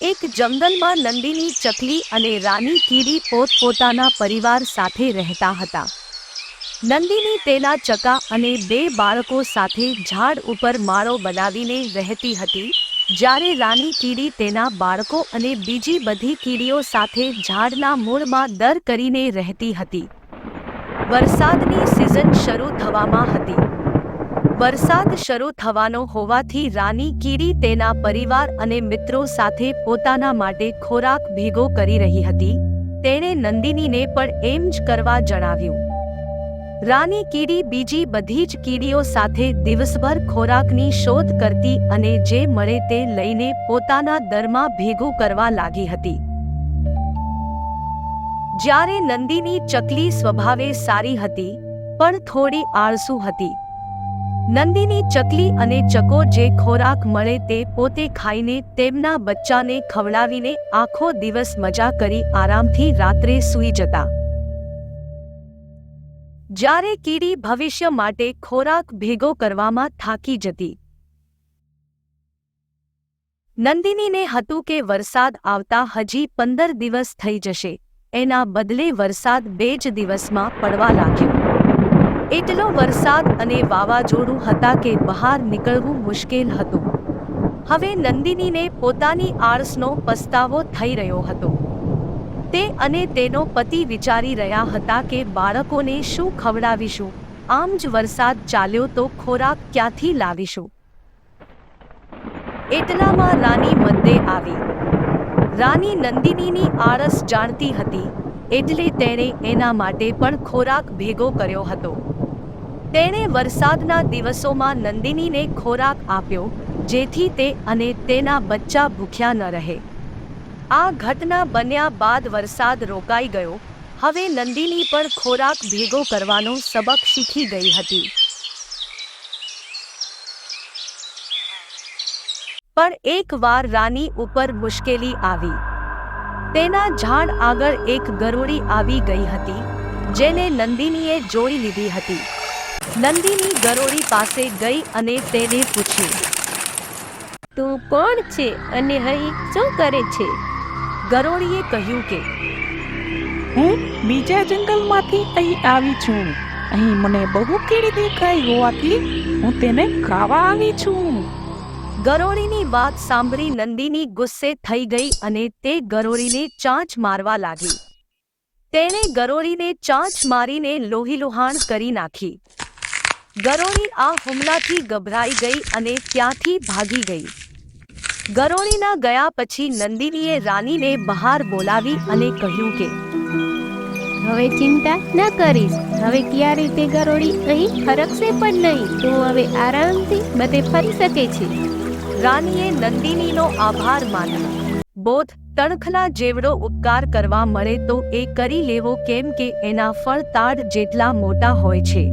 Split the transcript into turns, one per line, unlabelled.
એક જંગલમાં નંદિની, ચકલી અને રાની કીડી પોતપોતાના પરિવાર સાથે રહેતા હતા. નંદિની તેના ચકા અને બે બાળકો સાથે ઝાડ ઉપર માળો બનાવીને રહેતી હતી, જ્યારે રાની કીડી તેના બાળકો અને બીજી બધી કીડીઓ સાથે ઝાડના મૂળમાં દર કરીને રહેતી હતી. વરસાદની સિઝન શરૂ થવામાં હતી. વરસાદ શરૂ થવાનો હોવાથી રાની કીડી તેના પરિવાર અને મિત્રો સાથે પોતાના માટે ખોરાક ભેગો કરી રહી હતી. તેણે નંદિનીને પણ એમ જ કરવા જણાવ્યું. રાની કીડી બીજી બધી જ કીડીઓ સાથે દિવસભર ખોરાકની શોધ કરતી અને જે મળે તે લઈને પોતાના દરમાં ભેગું કરવા લાગી હતી. જ્યારે નંદિની ચકલી સ્વભાવે સારી હતી, પણ થોડી આળસુ હતી. નંદિની ચકલી અને ચકો જે ખોરાક મળે તે પોતે ખાઈને તેમના બચ્ચાને ખવડાવીને આખો દિવસ મજા કરી આરામથી રાત્રે સૂઈ જતા. જ્યારે કીડી ભવિષ્ય માટે ખોરાક ભેગો કરવામાં થાકી જતી. નંદિનીને હતું કે વરસાદ આવતા હજી પંદર દિવસ થઈ જશે, એના બદલે વરસાદ બે જ દિવસમાં પડવા લાગ્યો. એટલો વરસાદ અને વાવાઝોડું હતા કે બહાર નીકળવું મુશ્કેલ હતું. હવે નંદિનીને પોતાની આળસનો પસ્તાવો થઈ રહ્યો હતો. તે અને તેનો પતિ વિચારી રહ્યા હતા કે બાળકોને શું ખવડાવીશું? આમ જ વરસાદ ચાલ્યો તો ખોરાક ક્યાંથી લાવીશું? એટલામાં રાની મદ્દે આવી. રાની નંદિનીની આળસ જાણતી હતી, એટલે તેણે એના માટે પણ ખોરાક ભેગો કર્યો હતો. તેણે વરસાદના દિવસોમાં નંદિનીને ખોરાક આપ્યો, જેથી તે અને તેના બચ્ચા ભૂખ્યા ન રહે. આ ઘટના બન્યા બાદ વરસાદ રોકાઈ ગયો. હવે નંદિની પર ખોરાક ભેગો કરવાનો સબક શીખી ગઈ હતી. પણ એકવાર રાની ઉપર મુશ્કેલી આવી. તેના ઝાડ આગળ એક ગરોળી આવી ગઈ હતી, જેને નંદિનીએ જોઈ લીધી હતી. નંદિની ગરોળી પાસે ગઈ અને તેને પૂછ્યું
તું કોણ છે અને અહીં શું કરે છે?
ગરોળીએ કહ્યું કે
હું બીજા જંગલમાંથી અહીં આવી છું. અહીં મને બહુ કીડી દેખાઈ હોવાથી હું તેને ખાવા આવી છું.
ગરોળીની વાત સાંભળી નંદિની ગુસ્સે થઈ ગઈ અને તે ગરોળીને ચાંચ મારવા લાગી. તેણે ગરોળીને ચાંચ મારીને લોહીલુહાણ કરી નાખી. ગરોળી આ હુમલાથી ગભરાઈ ગઈ અને ત્યાંથી ભાગી ગઈ. ગરોળીના ગયા પછી નંદિનીએ રાનીને બહાર બોલાવી અને કહ્યું કે
હવે ચિંતા ન કરીશ. હવે ક્યારે તે ગરોળી અહીં ફરકશે પણ નહીં. તું હવે આરામથી બધે ફરી શકે છે.
રાનીએ નંદિનીનો આભાર માન્યો. બોધ તણખલા જેવડો ઉપકાર કરવા મળે તો એ કરી લેવો કેમ કે એના ફળ તાડ જેટલા મોટા હોય છે.